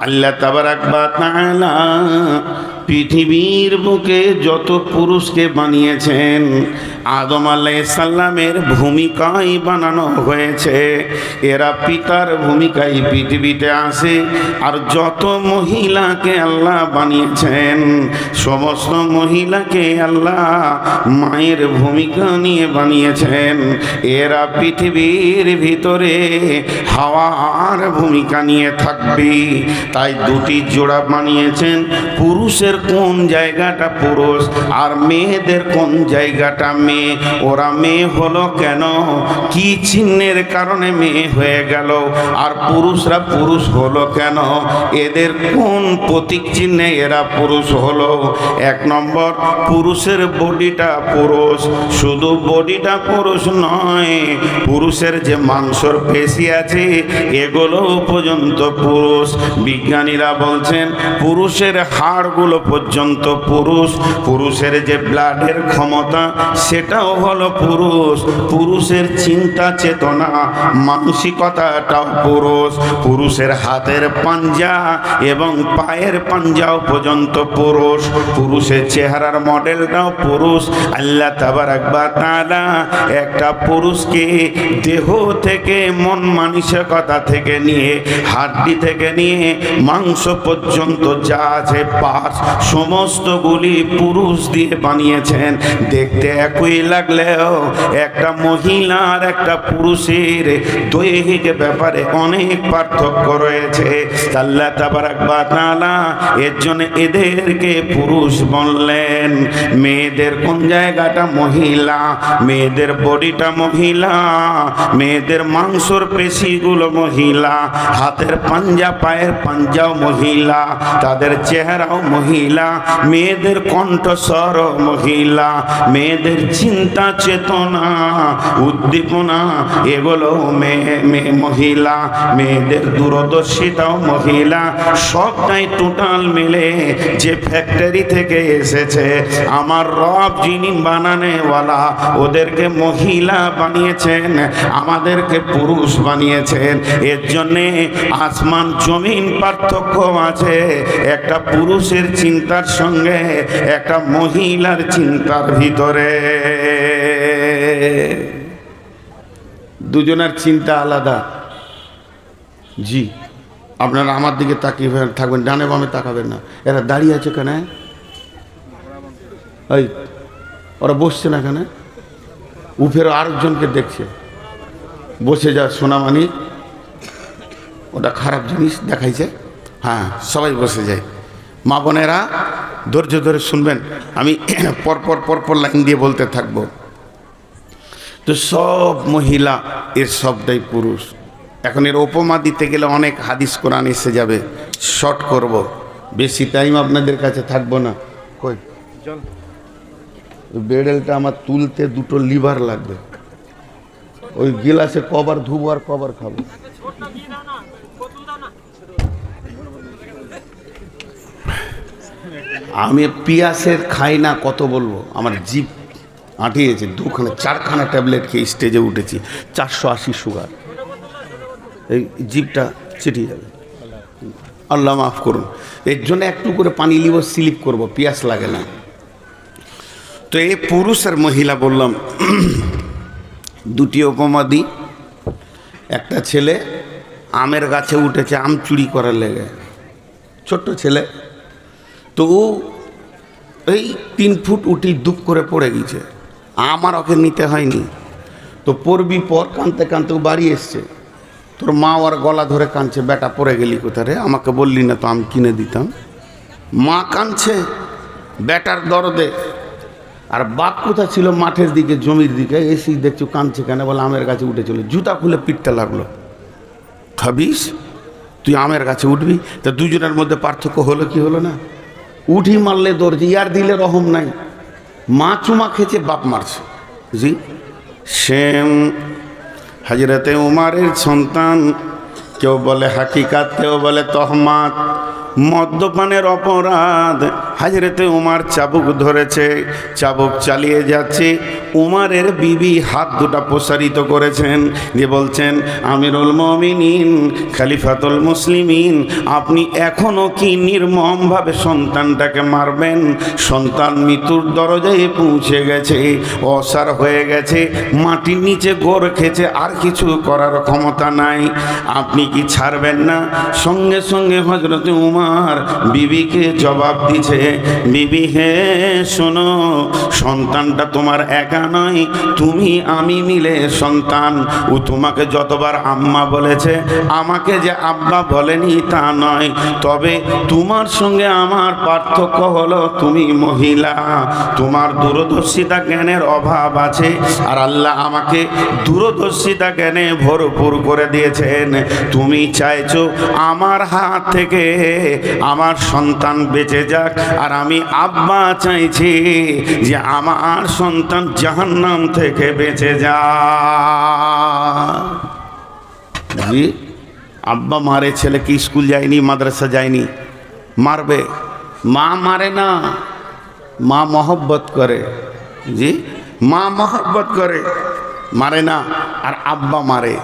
আল্লাহ তাবারাকবা তাআলা পৃথিবীর বুকে যত পুরুষকে বানিয়েছেন, আদম সাল্লামের ভূমিকায় বানানো হয়েছে। এরা পিতার ভূমিকায় পৃথিবীতে আসে আর যত মহিলাকে আল্লাহ বানিয়েছেন, সমস্ত মহিলাকে আল্লাহ মায়ের ভূমিকা নিয়ে বানিয়েছেন। এরা পৃথিবীর ভিতরে হাওয়ার ভূমিকা নিয়ে থাকবে। তাই দুটি জোড়া বানিয়েছেন পুরুষের কোন জায়গাটা পুরুষ আর মেয়েদের কোন জায়গাটা মেয়ে? ওরা মেয়ে হলো কেন? কি চিহ্নের কারণে মেয়ে হয়ে গেল? আর পুরুষরা পুরুষ হলো কেন? এদের কোন প্রতীক চিহ্নে এরা পুরুষ হলো? এক নম্বর, পুরুষের বডিটা পুরুষ। শুধু বডিটা পুরুষ নয়, পুরুষের যে মাংসর পেশি আছে এগুলো পর্যন্ত পুরুষ। বিজ্ঞানীরা বলছেন, পুরুষের হাড়গুলো পর্যন্ত পুরুষ, পুরুষের যে ব্লাডের ক্ষমতা, সেটাও হলো পুরুষ। পুরুষের চিন্তা, চেতনা, মানসিকতাটাও পুরুষ। পুরুষের হাতের পাঞ্জা এবং পায়ের পাঞ্জাও পর্যন্ত পুরুষ। পুরুষের চেহারার মডেলটাও পুরুষ। আল্লাহ তাবার একবার তাআলা একটা পুরুষকে দেহ থেকে, মন মানসিকতা থেকে নিয়ে, হাড্ডি থেকে নিয়ে, মাংস পর্যন্ত যা আছে, পাশ সমস্তগুলি পুরুষ দিয়ে বানিয়েছেন। দেখতে একই লাগলেও একটা মহিলার একটা পুরুষের দৈহিক ব্যাপারে অনেক পার্থক্য রয়েছে। আল্লাহ তাবারাকবা তাআলা এর জন্য এদেরকে পুরুষ বললেন, মেয়েদের কোন জায়গাটা মহিলা? মেয়েদের বডিটা মহিলা? মেয়েদের মাংসর পেশিগুলো মহিলা? হাতের পাঞ্জা, পায়ের পাঞ্জাও মহিলা? তাদের চেহারাও মহিলা? মেয়েদের কণ্ঠস্বর মহিলা, মেয়েদের চিন্তা চেতনা, উদ্দীপনা, এগুলো মেয়ে মহিলা, মেয়েদের দূরদর্শিতাও মহিলা, সবটাই টোটাল মিলে যে ফ্যাক্টরি থেকে এসেছে, আমার রব যিনি বানানেওয়ালা, ওদেরকে মহিলা বানিয়েছেন, আমাদেরকে পুরুষ বানিয়েছেন, এর জন্যে আসমান জমিন পার্থক্য আছে, একটা পুরুষের চিন্তার সঙ্গে একটা মহিলার চিন্তার ভিতরে। দুজনের চিন্তা আলাদা। জি, আপনারা আমার দিকে তাকিয়ে থাকবেন, ডানে বামে তাকাবেন না। এরা দাঁড়িয়ে আছে কেন ওই ওরা বসছে না কেন উফের আরেকজনকে দেখছে। বসে যা সোনামানি ওটা খারাপ জিনিস দেখাইছে। হ্যাঁ সবাই বসে যায়। মা বোনেরা ধৈর্য ধরে শুনবেন আমি পরপর পরপর লাইন দিয়ে বলতে থাকব। তো সব মহিলা এর সবটাই পুরুষ। এখন এর উপমা দিতে গেলে অনেক হাদিস কোরআন এসে যাবে। শর্ট করব। বেশি টাইম আপনাদের কাছে থাকব না। কই? বেডেলটা আমার তুলতে দুটো লিভার লাগবে। ওই গিলাসে কবার ধুবো আর কবার খাব। আমি পিয়াসের খাই না, কত বলব? আমার জিপ আঁটিয়েছে, দুখানা, চারখানা ট্যাবলেট খেয়ে স্টেজে উঠেছি, চারশো আশি সুগার এই জিপটা চিটিয়ে যাবে আল্লাহ মাফ করুন। এর জন্য একটু করে পানি লিব স্লিপ করব, পিয়াস লাগে না। তো এই পুরুষ আর মহিলা বললাম, দুটি উপমা দিই। একটা ছেলে আমের গাছে উঠেছে, আম চুরি করার লেগে। ছোট্ট ছেলে। তো এই তিন ফুট উঠি দুপ করে পড়ে গেছে। আমার ওকে নিতে হয়নি। তো পড়বি পর কানতে ও বাড়ি এসছে। তোর মা ওর গলা ধরে কাঁদছে, বেটা, পড়ে গেলি কোথা রে? আমাকে বললি না তো আমি কিনে দিতাম। মা কাঁদছে বেটার দরদে। আর বাপ কোথা ছিল মাঠের দিকে, জমির দিকে? এসি দেখছ কাঁদছে কেন? বলে, আমের গাছে উঠেছিল জুতা খুলে পিঠটা লাগল। খাবিস, তুই আমের গাছে উঠবি? তা দুজনের মধ্যে পার্থক্য হলো কি হলো না? উঠি মারলে দর্জি আর দিলে রহম নাই। মা চুমা খেয়েছে, বাপ মারছে। জি? সেম হাজরতে উমারের সন্তান, কেউ বলে হাকিকাত, কেউ বলে তহমাত, মদ্যপানের অপরাধ। হাজরেতে উমার চাবুক ধরেছে, চাবুক চালিয়ে যাচ্ছে। উমারের বিবি হাত দুটা প্রসারিত করেছেন যে বলছেন, আমিরুল মমিনিন, খালিফাতুল মুসলিমিন, আপনি এখনও কি নির্মমভাবে সন্তানটাকে মারবেন? সন্তান মৃত্যুর দরজায় পৌঁছে গেছে, অসার হয়ে গেছে, মাটির নিচে গোর খেছে আর কিছু করার ক্ষমতা নাই। আপনি কি ছাড়বেন না? সঙ্গে সঙ্গে হজরত উমার বিবিকে জবাব দিছে বিবি, হে শোনো, সন্তানটা তোমার একা নয়, তুমি, আমি মিলে সন্তান। ও তোমাকে যতবার আম্মা বলেছে, আমাকে যে আব্বা বলেনি তা নয়। তবে তোমার সঙ্গে আমার পার্থক্য হলো, তুমি মহিলা। তোমার দূরদর্শিতা জ্ঞানের অভাব আছে, আর আল্লাহ আমাকে দূরদর্শিতা জ্ঞানে ভরপুর করে দিয়েছেন। তুমি চাইছো আমার হাত থেকে আমার সন্তান বেঁচে যাক আর আমি আব্বা চাইছি যে আমার সন্তান জাহান্নাম থেকে বেঁচে যা আব্বা মারে, ছেলে কি স্কুল যায়নি, মাদ্রাসা যায়নি? মারবে। মা মারে না। মা মহব্বত করে। জি? মা মহব্বত করে। মারে না, আর আব্বা মারে।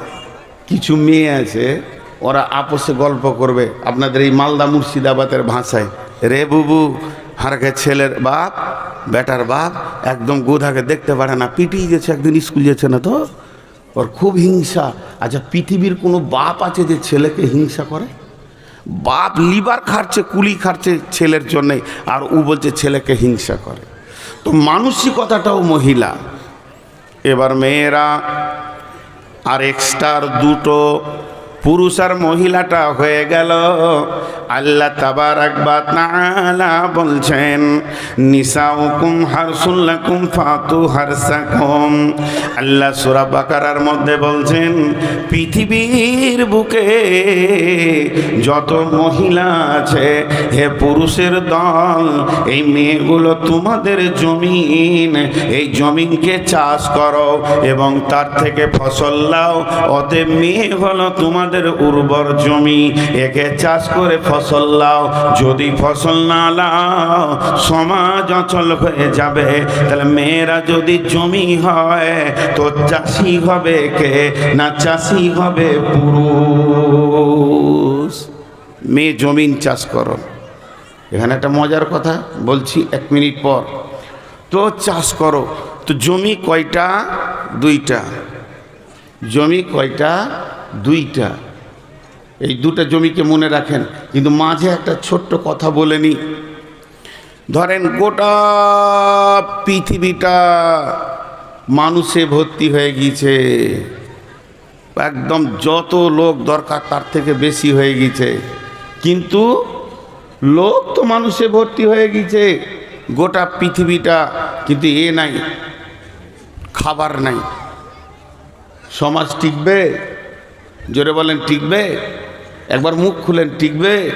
কিছু মেয়ে আছে, ওরা আপসে গল্প করবে। আপনাদের এই মালদা মুর্শিদাবাদের ভাষায়। রে বুবু, হারকে ছেলের বাপ, বেটার বাপ, একদম গোধাকে দেখতে পারে না, পিটিয়ে গেছে একদিন স্কুল যেছে না তো? ওর খুব হিংসা। আচ্ছা পৃথিবীর কোনো বাপ আছে যে ছেলেকে হিংসা করে? বাপ লিবার খাচ্ছে কুলি খাটছে ছেলের জন্যে, আর ও বলছে ছেলেকে হিংসা করে। তো মানসিকতাটাও মহিলা। এবার মেয়েরা, আর এক্সট্রার দুটো পুরুষ আর মহিলাটা হয়ে গেল। আল্লাহ তাবার একবার তাআলা বলছেন, নিসাউকুম হারসুল্লাকুম ফাতু হারসাকুম। আল্লাহ সূরা বাকারার মধ্যে বলছেন, পৃথিবীর বুকে যত মহিলা আছে, হে পুরুষের দল, এই মেয়েগুলো তোমাদের জমিন, এই জমিনকে চাষ করো এবং তার থেকে ফসল লাও অতএব মেয়ে হলো তোমাদের উর্বর জমি। একে চাষ করে ফসল লাও। যদি ফসল না লাও, সমাজ অচল হয়ে যাবে। তাহলে মেয়েরা যদি জমি হয়, তো চাষি হবে কে? না চাষি হবে পুরুষ? মেয়ে জমিন চাষ করো। এখানে একটা মজার কথা বলছি এক মিনিট পর। তো চাষ করো। তো জমি কয়টা? দুইটা। জমি কয়টা? দুইটা। এই দুটো জমিকে মনে রাখেন, কিন্তু মাঝে একটা ছোট্ট কথা বলে নি। ধরেন গোটা পৃথিবীটা মানুষে ভর্তি হয়ে গিয়েছে। একদম যত লোক দরকার তার থেকে বেশি হয়ে গিয়েছে। কিন্তু লোক তো মানুষে ভর্তি হয়ে গিয়েছে, গোটা পৃথিবীটা, কিন্তু এ নাই, খাবার নাই। সমাজ টিকবে? জোরে বলেন, টিকবে? একবার মুখ খুলেন টিকবে?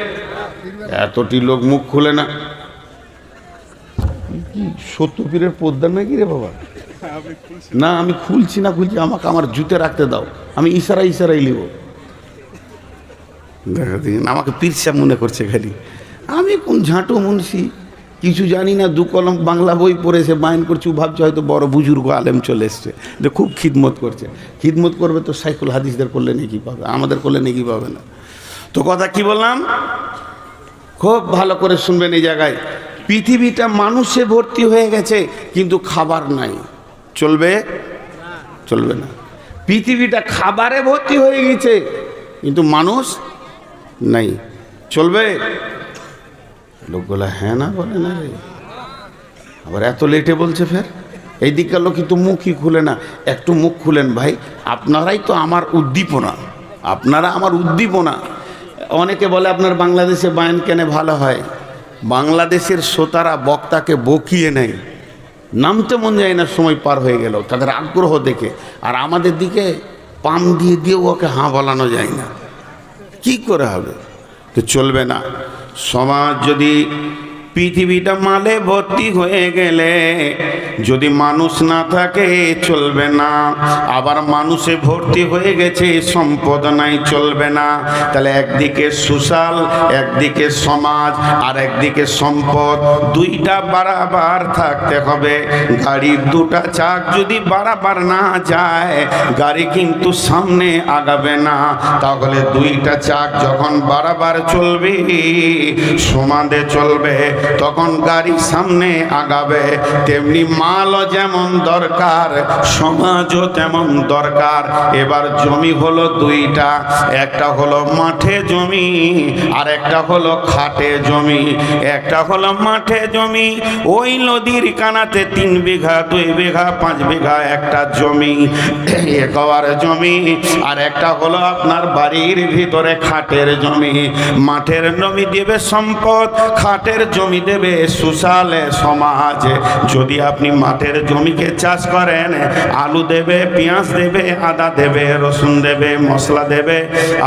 এতটি লোক মুখ খুলে না। কি সত্যপীরের পদ্মা নাকি রে বাবা? না, আমি খুলছি না, খুলছি। আমাকে আমার জুতে রাখতে দাও। আমি ইশারা ইশারাই লিব। দেখা দিন আমাকে পিরসা মনে করছে খালি। আমি কোন ঝাঁটো মুন্সি? কিছু জানি না, দু কলম বাংলা বই পড়েছে বায়ন করছে। ও ভাবছে হয়তো বড় বুজুর্গ আলেম চলে এসছে। যে খুব খিদমত করছে। খিদমত করবে তো সাইকুল হাদিসদের করলে নাকি পাবে? আমাদের করলে নাকি পাবে না। তো কথা কি বললাম? খুব ভালো করে শুনবেন এই জায়গায়। পৃথিবীটা মানুষে ভর্তি হয়ে গেছে, কিন্তু খাবার নাই। চলবে? চলবে না। পৃথিবীটা খাবারে ভর্তি হয়ে গেছে, কিন্তু মানুষ নাই। চলবে? লোকগুলা হ্যাঁ না বলে না রে। আবার এত লেটে বলছে ফের। এই দিককার লোক কিন্তু মুখই খুলে না। একটু মুখ খুলেন ভাই। আপনারাই তো আমার উদ্দীপনা। আপনারা আমার উদ্দীপনা। অনেকে বলে আপনার বাংলাদেশে বায়ন কেনে ভালো হয়। বাংলাদেশের শ্রোতারা বক্তাকে বকিয়ে নেয়। নামতে মন যায় না, সময় পার হয়ে গেল, তাদের আগ্রহ দেখে। আর আমাদের দিকে পাম দিয়ে দিয়েও ওকে হাঁ বলানো যায় না। কি করে হবে? তো চলবে না। সমাজ যদি পৃথিবীটা মালে ভর্তি হয়ে গেলে যদি মানুষ না থাকে, চলবে না। আবার মানুষে ভর্তি হয়ে গেছে, সম্পদ নাই, চলবে না। তাহলে একদিকে সুশাল, একদিকে সমাজ, আর একদিকে সম্পদ। দুইটা বারাবার থাকতে হবে। গাড়ির দুটা চাক যদি বারাবার না যায়, গাড়ি কিন্তু সামনে আগাবে না। তাহলে দুইটা চাক যখন বারাবার চলবে সমাদে চলবে। তখন গাড়ি সামনে আগাবে, তেমনি মালও যেমন দরকার, সমাজও তেমন দরকার। এবার জমি হলো দুইটা, একটা হলো মাঠে জমি, আর একটা হলো খাটে জমি। একটা হলো মাঠে জমি, ওই নদীর কানাতে তিন বিঘা, দুই বিঘা, পাঁচ বিঘা একটা জমি একবার জমি, আর একটা হলো আপনার বাড়ির ভিতরে খাটের জমি। মাঠের জমি দেবে সম্পদ, খাটের জমি দেবে সুশালে সমাজ। যদি আপনি মাঠের জমিকে চাষ করেন, আলু দেবে, পেঁয়াজ দেবে, আদা দেবে, রসুন দেবে, মশলা দেবে,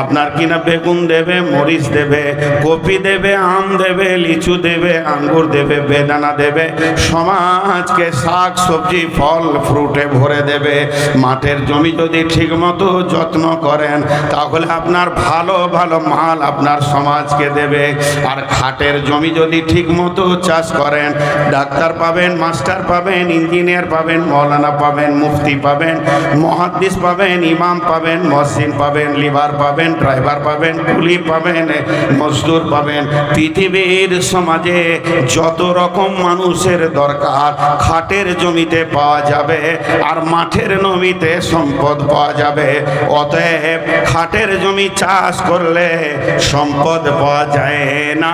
আপনার কিনা বেগুন দেবে, মরিচ দেবে, কপি দেবে, আম দেবে, লিচু দেবে, আঙ্গুর দেবে, বেদানা দেবে, সমাজকে শাক, সবজি, ফল, ফ্রুটে ভরে দেবে। মাঠের জমি যদি ঠিকমতো যত্ন করেন, তাহলে আপনার ভালো ভালো মাল আপনার সমাজকে দেবে। আর খাটের জমি যদি ঠিকমতো চাষ করেন। ডাক্তার পাবেন, মাস্টার পাবেন, ইঞ্জিনিয়ার পাবেন, মৌলানা পাবেন, মুফতি পাবেন, মহাদ্দিস পাবেন, ইমাম পাবেন মসজিদ পাবেন, লিভার পাবেন, ড্রাইভার পাবেন কুলি পাবেন, মজদুর পাবেন। পৃথিবীর সমাজে যত রকম মানুষের দরকার, খাটের জমিতে পাওয়া যাবে আর মাঠের জমিতে সম্পদ পাওয়া যাবে। অতএব খাটের জমি চাষ করলে সম্পদ পাওয়া যায় না।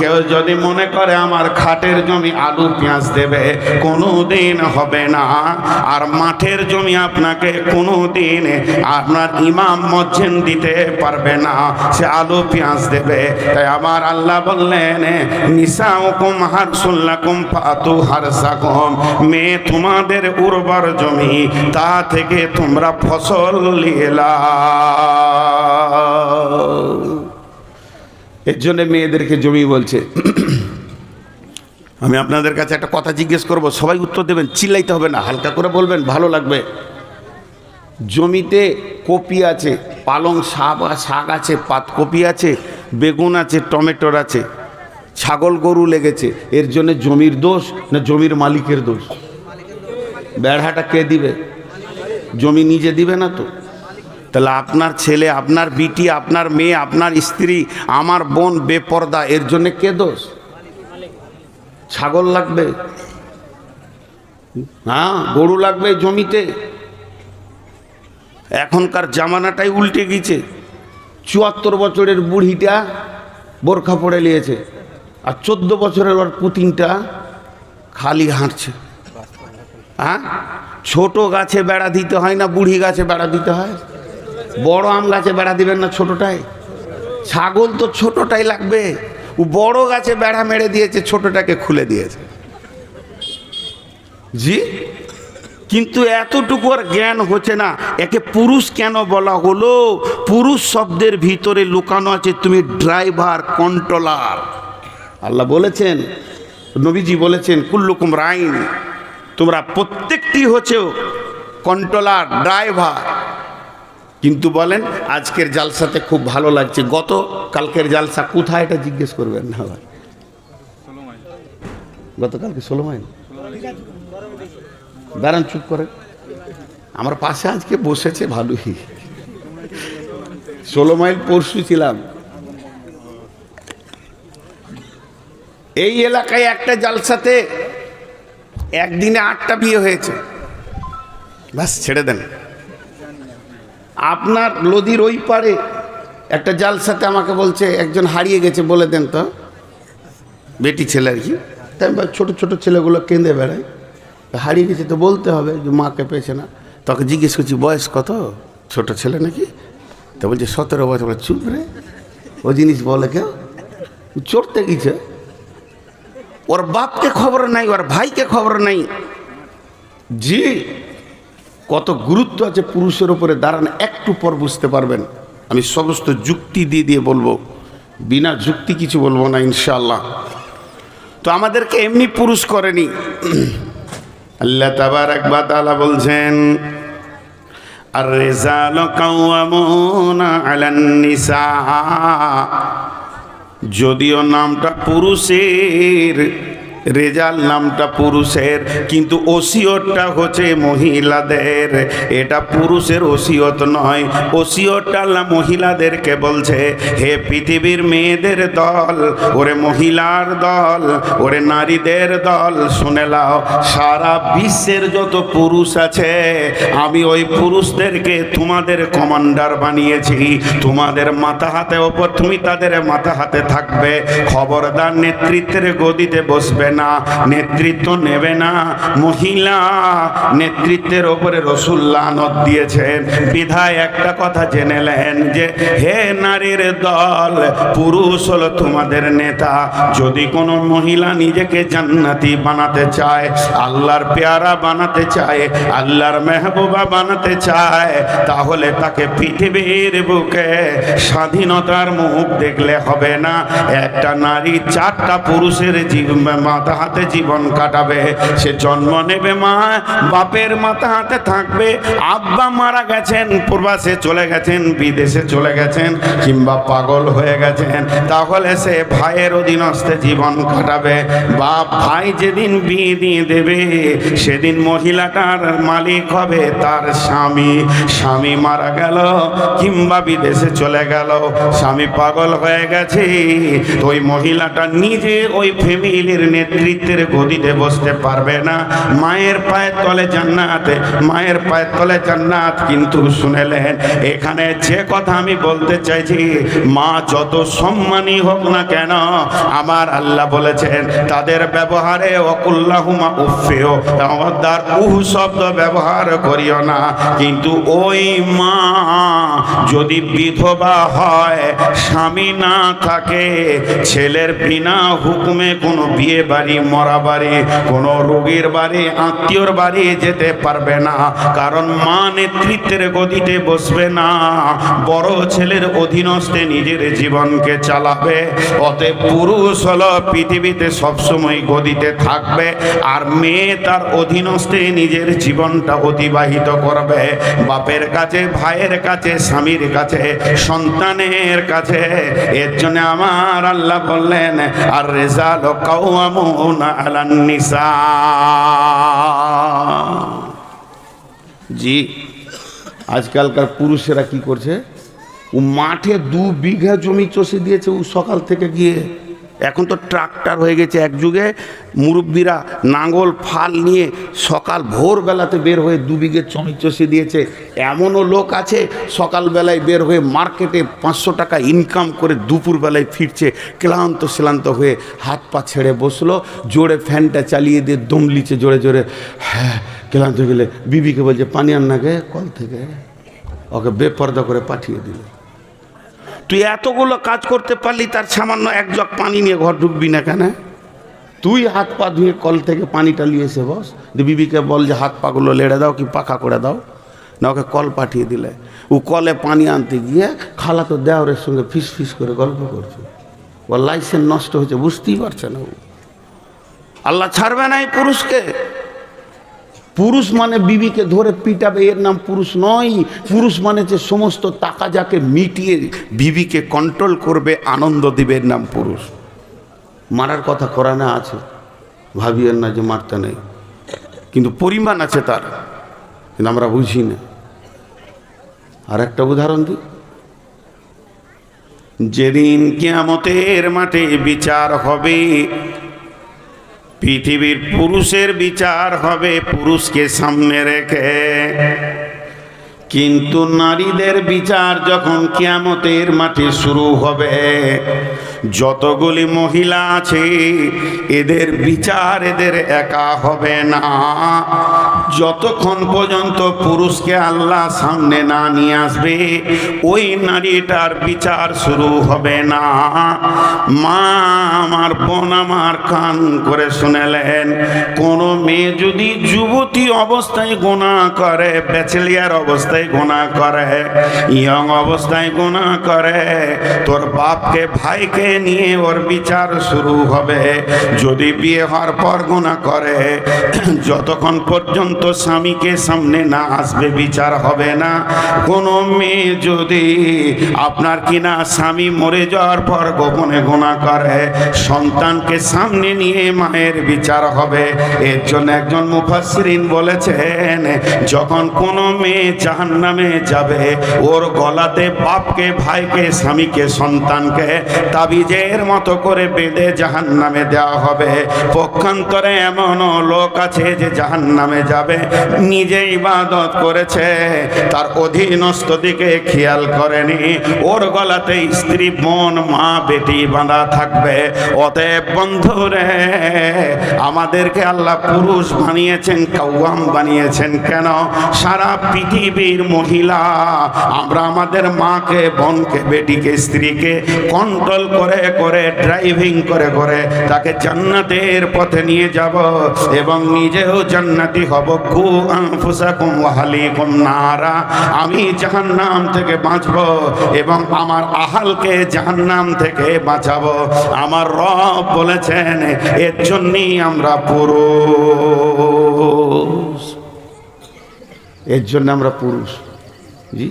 কেউ যদি মনে করে আমার খাটের জমি আলু পেঁয়াজ দেবে কোনো দিন হবে না। আর মাঠের জমি আপনাকে কোনো দিন আপনার ইমাম মজ্জেন দিতে পারবে না। সে আলু পেঁয়াজ দেবে। তাই আমার আল্লাহ বললেন নিশা হুকুম হার সুল্লাকুম পাতু হারসাকুম। মেয়ে তোমাদের উর্বর জমি, তা থেকে তোমরা ফসল লিয়েলা এর জন্য মেয়েদেরকে জমি বলছে। আমি আপনাদের কাছে একটা কথা জিজ্ঞেস করব, সবাই উত্তর দেবেন, চিল্লাইতে হবে না, হালকা করে বলবেন, ভালো লাগবে। জমিতে কপি আছে, পালং শাক শাক আছে পাতকপি আছে, বেগুন আছে, টমেটোর আছে, ছাগল গরু লেগেছে, এর জন্য জমির দোষ না জমির মালিকের দোষ? বেড়াটা কে দিবে? জমি নিজে দিবে না তো? তাহলে আপনার ছেলে, আপনার বিটি, আপনার মেয়ে, আপনার স্ত্রী, আমার বোন বেপর্দা, এর জন্য কে দোষ? ছাগল লাগবে। হ্যাঁ গরু লাগবে জমিতে। এখনকার জামানাটাই উল্টে গেছে। চুয়াত্তর বছরের বুড়িটা বোরখা পড়ে নিয়েছে, আর চোদ্দ বছরের ওর পুতিনটা খালি হাঁটছে। হ্যাঁ? ছোট গাছে বেড়া দিতে হয় না, বুড়ি গাছে বেড়া দিতে হয়? বড় আম গাছে বেড়া দিবেন না ছোটটাই? ছাগল তো ছোটটাই লাগবে। ও বড় গাছে বেড়া মেরে দিয়েছে, ছোটটাকে খুলে দিয়েছে। জি? কিন্তু এতটুকু আর জ্ঞান হচ্ছে না। একে পুরুষ কেন বলা হলো? পুরুষ শব্দের ভিতরে লুকানো আছে তুমি ড্রাইভার, কন্ট্রোলার। আল্লাহ বলেছেন, নবীজি বলেছেন, কুল্লুকুম রাইন, তোমরা প্রত্যেকটি হচ্ছে কন্ট্রোলার, ড্রাইভার। কিন্তু বলেন, আজকের জালসাতে খুব ভালো লাগছে। গত কালকের জালসা কোথায় এটা জিজ্ঞেস করবেন না ভাই গতকালকে ষোলো মাইল দাঁড়ান, চুপ করে। আমার পাশে আজকে বসেছে ভালোই। ষোলো মাইল পরশু ছিলাম। এই এলাকায় একটা জালসাতে একদিনে আটটা বিয়ে হয়েছে। ব্যাস, ছেড়ে দেন। আপনার নদীর ওই পারে একটা জালসাতে আমাকে বলছে একজন হারিয়ে গেছে বলে দেন তো। বেটি ছেলে আর কি। তাই ছোটো ছোট ছেলেগুলো কেঁদে বেড়ায়। হারিয়ে গেছে তো বলতে হবে যে মাকে পেয়েছে না। তোকে জিজ্ঞেস করছি বয়স কত? ছোট ছেলে নাকি? তো বলছে সতেরো বছর। বলে, চুপ রে। ও জিনিস বলে কেউ? চড়তে গেছে ওর বাপকে খবর নাই ওর ভাইকে খবর নাই। জি কত গুরুত্ব আছে পুরুষের উপরে দাঁড়ান, একটু পর বুঝতে পারবেন। আমি সমস্ত যুক্তি দিয়ে দিয়ে বলব। বিনা যুক্তি কিছু বলব না ইনশাল্লাহ তো আমাদেরকে এমনি পুরুষ করেনি। আল্লাহ তাবার একবার তালা বলছেন আর রেজাল যদিও নামটা পুরুষের রেজাল নামটা পুরুষের, কিন্তু ওসিয়তটা হচ্ছে মহিলাদের। এটা পুরুষের ওসিয়ত নয়, ওসিয়তটা মহিলাদেরকে বলছে, হে পৃথিবীর মেয়েদের দল, ওরে মহিলার দল, ওরে নারীদের দল, শুনে লাও সারা বিশ্বের যত পুরুষ আছে, আমি ওই পুরুষদেরকে তোমাদের কমান্ডার বানিয়েছি, তোমাদের মাথা হাতে, ওপর তুমি তাদের মাথা হাতে থাকবে, খবরদার নেতৃত্বের গদিতে বসবে না, নেতৃত্ব নেবে না। মহিলা নেতৃত্বের ওপরে রসুল্লাহ নত দিয়েছেন। বিধায় একটা কথা জেনেলেন যে, হে নারীর দল, পুরুষ হলো তোমাদের নেতা। যদি কোনো মহিলা নিজেকে জান্নাতি বানাতে চায়, আল্লাহর পেয়ারা বানাতে চায়, আল্লাহর মেহবুবা বানাতে চায়, তাহলে তাকে পৃথিবীর বুকে স্বাধীনতার মুখ দেখলে হবে না। একটা নারী চারটা পুরুষের জীবন মাথা হাতে জীবন কাটাবে। সে জন্ম নেবে মা, বাপের মাথা হাতে থাকবে। আব্বা মারা গেছেন, প্রবাসে চলে গেছেন, বিদেশে চলে গেছেন, কিংবা পাগল হয়ে গেছেন। তাহলে সে ভাইয়ের অধীনস্থে জীবন কাটাবে। বা ভাই যেদিন বিয়ে দিয়ে দেবে, সেদিন মহিলাটার মালিক হবে তার স্বামী। স্বামী মারা গেল, কিংবা বিদেশে চলে গেল। স্বামী পাগল হয়ে গেছে ওই মহিলাটা নিজে ওই ফ্যামিলির নেতৃত্বের গদিতে বসতে পারবে না। মায়ের পায়ের তলে জান্নাত, মায়ের পায়ের তলে জান্নাত কিন্তু শুনেলেন। এখানে যে কথা আমি বলতে চাইছি, মা যত সম্মানী হোক না কেন, আমার আল্লাহ বলেছেন, তাদের ব্যবহারে অকুল্লাহুমা উফেও আমাদের উহু শব্দ ব্যবহার করিও না। কিন্তু ওই মা যদি বিধবা হয়, স্বামী না থাকে, ছেলের বিনা হুকুমে কোনো বিয়ে বাড়ি, মরা বাড়ি, কোনো রোগীর বাড়ি, আত্মীয়র বাড়ি যেতে পারবে না। কারণ মা নেতৃত্বের গদিতে বসবে না। বড় ছেলের অধীনস্থে নিজের জীবনকে চালাবে। অতএব পুরুষ হলো পৃথিবীতে সবসময় গদিতে থাকবে আর মেয়ে তার অধীনস্থে নিজের জীবনটা অতিবাহিত করবে। বাপের কাছে, ভাইয়ের কাছে, স্বামীর কাছে, সন্তানের কাছে। এর জন্য আমার আল্লাহ বললেন, আর রেজাল জি, আজকালকার পুরুষেরা কি করছে? ও মাঠে দু বিঘা জমি চষে দিয়েছে, ও সকাল থেকে গিয়ে এখন তো ট্রাক্টর হয়ে গেছে এক যুগে। মুরব্বীরা নাঙ্গল ফাল নিয়ে সকাল ভোরবেলাতে বের হয়ে দু বিঘে জমি চষে দিয়েছে। এমনও লোক আছে, সকালবেলায় বের হয়ে মার্কেটে পাঁচশো টাকা ইনকাম করে দুপুরবেলায় ফিরছে, ক্লান্ত শ্লান্ত হয়ে হাত পা ছেড়ে বসল, জোরে ফ্যানটা চালিয়ে দিয়ে দম লিচে জোরে জোরে হ্যাঁ ক্লান্ত গেলে, বিবিকে বলছে, পানি আন না গে, কল থেকে। ওকে বেপর্দা করে পাঠিয়ে দিল। তুই এতগুলো কাজ করতে পারলি, তার সামান্য এক জগ পানি নিয়ে ঘর ঢুকবি না কেন? তুই হাত পা ধুয়ে কল থেকে পানিটা নিয়ে এসে বস বিবিকে বল যে হাত পাগুলো লেড়ে দাও কি পাখা করে দাও। না, ওকে কল পাঠিয়ে দিলে। ও কলে পানি আনতে গিয়ে খালা তো দেওয়ারের সঙ্গে ফিস ফিস করে গল্প করছে। ওর লাইসেন্স নষ্ট হয়েছে, বুঝতেই পারছে না ও। আল্লাহ ছাড়বে না এই পুরুষকে। পুরুষ মানে বিবিকে ধরে পিটাবে, এর নাম পুরুষ নয়। পুরুষ মানে যে সমস্ত টাকা যাকে মিটিয়ে বিবিকে কন্ট্রোল করবে, আনন্দ দিবে, এর নাম পুরুষ। মারার কথা কোরআনে আছে। ভাবিয়েন না যে মারতে নেই। কিন্তু পরিমাণ আছে তার। কিন্তু আমরা বুঝি না। আর একটা উদাহরণ দিই। যেদিন কিয়ামতের মাঠে বিচার হবে পৃথিবীর পুরুষের বিচার হবে পুরুষকে সামনে রেখে। কিন্তু নারীদের বিচার যখন কিয়ামতের মাঠে শুরু হবে যতগুলি মহিলা আছে, এদের বিচার এদের একা হবে না। যতক্ষণ পর্যন্ত পুরুষকে আল্লাহ সামনে না নিয়ে আসবে, ওই নারীটার বিচার শুরু হবে না। মা, আমার বোন আমার কান করে শুনেলেন। কোনো মেয়ে যদি যুবতী অবস্থায় গোনা করে, ব্যাচেলিয়ার অবস্থায় গোনা করে ইয়ং অবস্থায় গোনা করে, তোর বাপকে, ভাইকে নিয়ে ওর বিচার শুরু হবে। যদি বিয়ে হওয়ার পর গোনা করে, যতক্ষণ পর্যন্ত স্বামীকে সামনে না আসবে, বিচার হবে না। কোনো মেয়ে যদি আপনার কিনা স্বামী মরে যাওয়ার পর গোপনে গোনা করে, সন্তানকে সামনে নিয়ে মায়ের বিচার হবে। এর জন্য একজন মুফাসরিন বলেছেন, যখন কোনো মেয়ে জাহান নামে যাবে, ওর গলাতে বাপকে, ভাইকে, স্বামীকে, সন্তানকে তাবিজের মতো করে বেঁধে জাহান নামে দেওয়া হবে। পক্ষান্তরে এমনও লোক আছে যে জাহান নামে যাবে নিজে ইবাদত করেছে, তার অধীনস্থ দিকে খেয়াল করেনি। ওর গলাতে স্ত্রী বোন, মা, বেটি বাঁধা থাকবে। অতএব বন্ধুরে, আমাদেরকে আল্লাহ পুরুষ বানিয়েছেন কাউয়াম বানিয়েছেন কেন? সারা পৃথিবীর মহিলা, আমরা আমাদের মাকে, বোনকে, বেটিকে, স্ত্রীকে কন্ট্রোল করে করে করে ড্রাইভিং করে করে, তাকে জান্নাতের পথে নিয়ে যাব এবং নিজেও জান্নাতি হব। কু আনফুসাকুম ওয়াহালিকুম নারা। আমি জাহান্নাম থেকে বাঁচব এবং আমার আহালকে জাহান্নাম থেকে বাঁচাবো। আমার রব বলেছেন, এর জন্যই আমরা পুরুষ। এর জন্য আমরা পুরুষ। জি?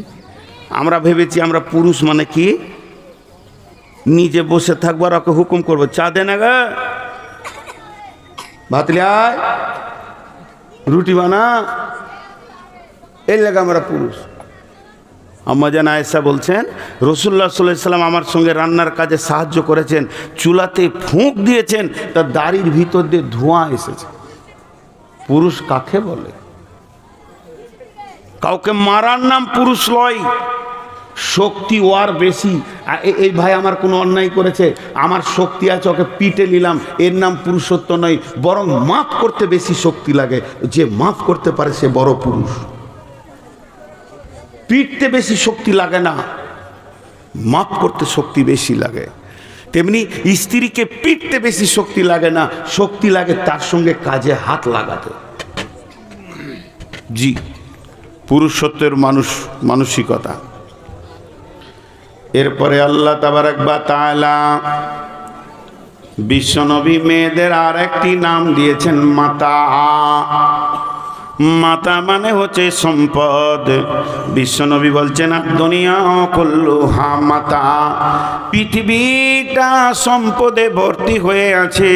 আমরা ভেবেছি আমরা পুরুষ মানে কি? নিজে বসে থাকব আর ওকে হুকুম করব। চা দে না গা। ভাতলি আয়। রুটি বানা। এই লাগে আমরা পুরুষ। আম্মাজান আয়েশা বলছেন, রসুল্লাহ সাল্লাহ সাল্লাম আমার সঙ্গে রান্নার কাজে সাহায্য করেছেন, চুলাতে ফুঁক দিয়েছেন তার দাড়ির ভিতর দিয়ে ধোঁয়া এসেছে। পুরুষ কাকে বলে? কাউকে মারার নাম পুরুষ লয়। শক্তি ওয়ার বেশি। এই ভাই আমার কোনো অন্যায় করেছে। আমার শক্তি আছে, ওকে পিটে নিলাম। এর নাম পুরুষত্ব নয়, বরং মাফ করতে বেশি শক্তি লাগে। যে মাফ করতে পারে, সে বড় পুরুষ। পিটতে বেশি শক্তি লাগে না, মাফ করতে শক্তি বেশি লাগে। তেমনি স্ত্রীকে পিটতে বেশি শক্তি লাগে না, শক্তি লাগে তার সঙ্গে কাজে হাত লাগাতে। জি, পুরুষত্বের মানুষ মানসিকতা। এরপরে আল্লাহ তাবারকবা তালা বিশ্বনবী মেয়েদের আর একটি নাম দিয়েছেন মাতা মাতা মানে হচ্ছে সম্পদ। বিশ্বনবী বলছেন দুনিয়া করলু হা মাতা। পৃথিবীটা সম্পদে ভর্তি হয়ে আছে,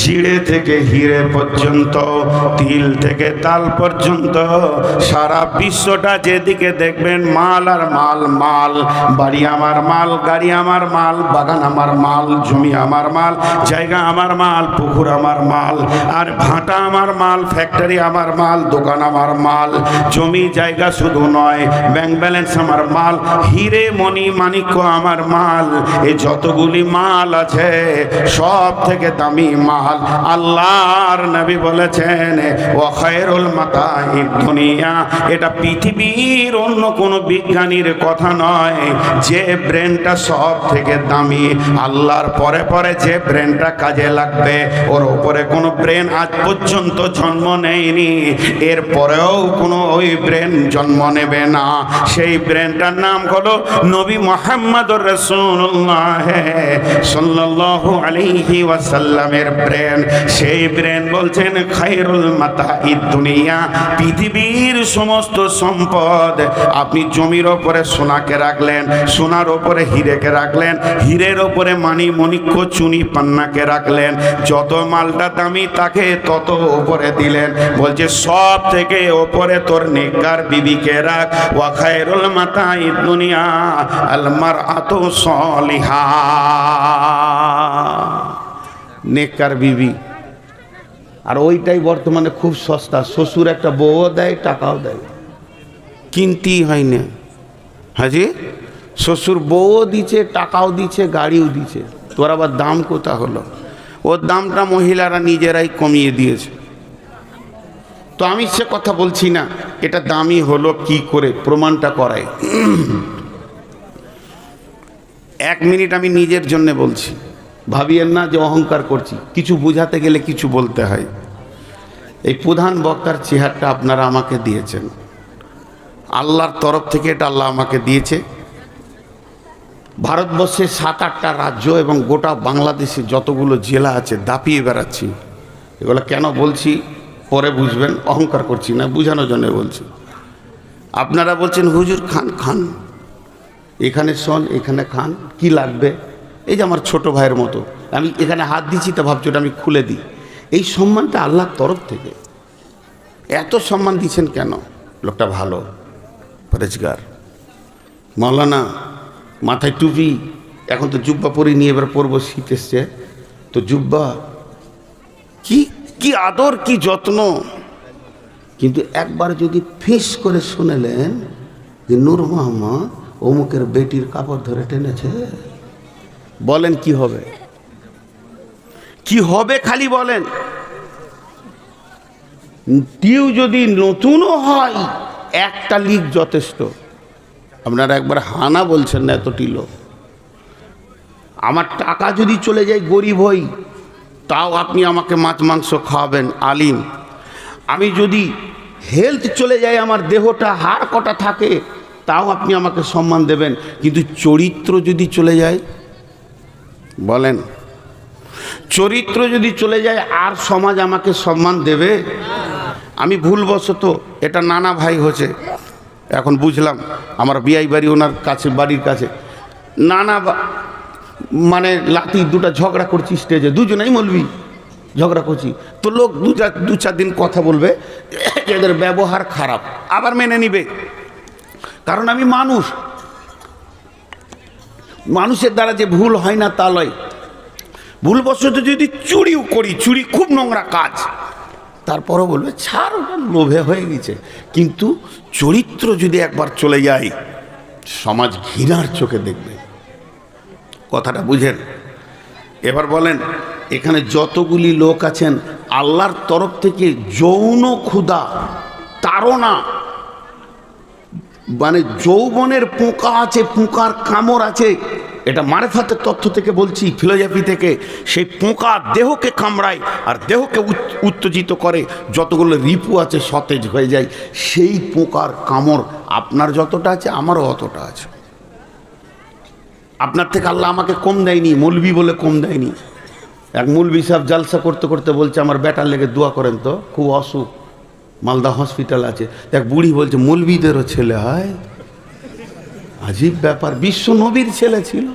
জিড়ে থেকে হিরে পর্যন্ত, তিল থেকে তাল পর্যন্ত। সারা বিশ্বটা যেদিকে দেখবেন, মাল আর মাল মাল, বাড়ি আমার মাল, গাড়ি আমার মাল, বাগান আমার মাল, জমি আমার মাল, জায়গা আমার মাল, পুকুর আমার মাল, আর ভাটা আমার মাল, ফ্যাক্টরি আমার মাল দোকান আমার মাল, জমি জায়গা শুধু নয় ব্যাংক ব্যালেন্স আমার মাল, হিরে মণি মানিক্য আমার মাল এই যতগুলি মাল আছে, সব থেকে দামি মাল। আল্লাহর নবী বলেছেন, ও খায়রুল মাতা দুনিয়া। এটা পৃথিবীর অন্য কোনো বিজ্ঞানীর কথা নয়, যে ব্রেনটা সব থেকে দামি। আল্লাহর পরে পরে যে ব্রেনটা কাজে লাগবে, ওর উপরে কোনো ব্রেন আজ পর্যন্ত জন্ম নেয়নি। এর পরেও কোনো ওই ব্রেন জন্ম নেবে না। সেই ব্রেনটার নাম হলো নবী মোহাম্মদ রসুল্লাহ সাল্লাল্লাহু আলাইহি ওয়াসাল্লামের ব্রেন সেই ব্রেন বলছেন খায়রুল মাতা দুনিয়া, পৃথিবীর সমস্ত সম্পদ। আপনি জমির ওপরে সোনাকে রাখলেন, সোনার ওপরে হিরেকে রাখলেন, হীরের ওপরে মানি মণিক্য চুনি পান্নাকে রাখলেন। যত মালটা দামি তাকে তত ওপরে দিলেন। বলছে সব থেকে ওপরে তোর নেকর বিবিকে রাখ। ওয়া খায়রুল মাতা দুনিয়া আলমার আত সলিহা। নেকর বিবি। আর ওইটাই বর্তমানে খুব সস্তা। শ্বশুর একটা বউও দেয়, টাকাও দেয়। কিনতেই হয় না। হাজি, শ্বশুর বউও দিচ্ছে, টাকাও দিচ্ছে, গাড়িও দিচ্ছে। তোর আবার দাম কোথা হলো? ওর দামটা মহিলারা নিজেরাই কমিয়ে দিয়েছে। তো আমি সে কথা বলছি না, এটা দামি হলো কি করে? প্রমাণটা করায় এক মিনিট আমি নিজের জন্য বলছি। ভাবিয়েন না যে অহংকার করছি। কিছু বোঝাতে গেলে কিছু বলতে হয়। এই প্রধান বক্তার চেহারটা আপনারা আমাকে দিয়েছেন। আল্লাহর তরফ থেকে এটা আল্লাহ আমাকে দিয়েছে। ভারতবর্ষের সাত আটটা রাজ্য এবং গোটা বাংলাদেশে যতগুলো জেলা আছে, দাপিয়ে বেড়াচ্ছি। এগুলো কেন বলছি? পরে বুঝবেন, অহংকার করছি না, বুঝানোর জন্য বলছি। আপনারা বলছেন, হুজুর, খান খান। এখানে শোন এখানে খান, কি লাগবে? এই যে আমার ছোট ভাইয়ের মতো। আমি এখানে হাত দিচ্ছি, তা ভাবছি ওটা আমি খুলে দিই। এই সম্মানটা আল্লাহর তরফ থেকে। এত সম্মান দিচ্ছেন কেন? লোকটা ভালো, পরেজগার। মৌলানা মাথায় টুপি, এখন তো জুব্বা পরে নিয়ে এবার পরব, শীত এসছে। তো জুব্বা, কি কি আদর কি যত্ন? কিন্তু একবার যদি ফিস করে শুনেলেন যে নূর মোহাম্মদ অমুকের বেটির কাপড় ধরে টেনেছে বলেন কি হবে? কি হবে খালি বলেন। টিউ যদি নতুনও হয় একটা লিগ যথেষ্ট। আপনারা একবার হানা বলছেন না এতটি লোক। আমার টাকা যদি চলে যায় গরিব হই। তাও আপনি আমাকে মাছ, মাংস খাওয়াবেন, আলিম। আমি যদি হেলথ চলে যায়, আমার দেহটা হাড় কটা থাকে, তাও আপনি আমাকে সম্মান দেবেন। কিন্তু চরিত্র যদি চলে যায়, বলেন, চরিত্র যদি চলে যায়, আর সমাজ আমাকে সম্মান দেবে? আমি ভুলবশত এটা নানা ভাই হচ্ছে এখন বুঝলাম, আমার বিয়াই বাড়ি ওনার কাছে, বাড়ির কাছে। নানা মানে লাতি দুটা ঝগড়া করছি স্টেজে দুজনেই বলবি ঝগড়া করছি। তো লোক দু চার দু চার দিন কথা বলবে, এদের ব্যবহার খারাপ। আবার মেনে নিবে। কারণ আমি মানুষ। মানুষের দ্বারা যে ভুল হয় না তা লয়। ভুলবশত যদি চুরিও করি, চুরি খুব নোংরা কাজ। তারপরও বলবে, ছাড় লোভে হয়ে গেছে। কিন্তু চরিত্র যদি একবার চলে যায়, সমাজ ঘৃণার চোখে দেখবে। কথাটা বুঝেন। এবার বলেন, এখানে যতগুলি লোক আছেন, আল্লাহর তরফ থেকে যৌন ক্ষুধা, তাড়না মানে যৌবনের পোকা আছে, পোকার কামড় আছে, এটা মারেফাতের তথ্য থেকে বলছি, ফিলোজফি থেকে, সেই পোকা দেহকে কামড়ায় আর দেহকে উত্তেজিত করে, যতগুলো রিপু আছে সতেজ হয়ে যায়, সেই পোকার কামড় আপনার যতটা আছে, আমারও অতটা আছে। আপনার থেকে আল্লাহ আমাকে কম দেয়নি, মৌলবি বলে কম দেয়নি। এক মৌলবি সাহেব জালসা করতে করতে বলছে, আমার ব্যাটার লেগে দোয়া করেন তো, খুব অসুখ। মালদা হসপিটাল আছে। এক বুড়ি বলছে, মৌলবিদেরও ছেলে হয়? আজীব ব্যাপার, বিশ্ব নবীর ছেলে ছিল।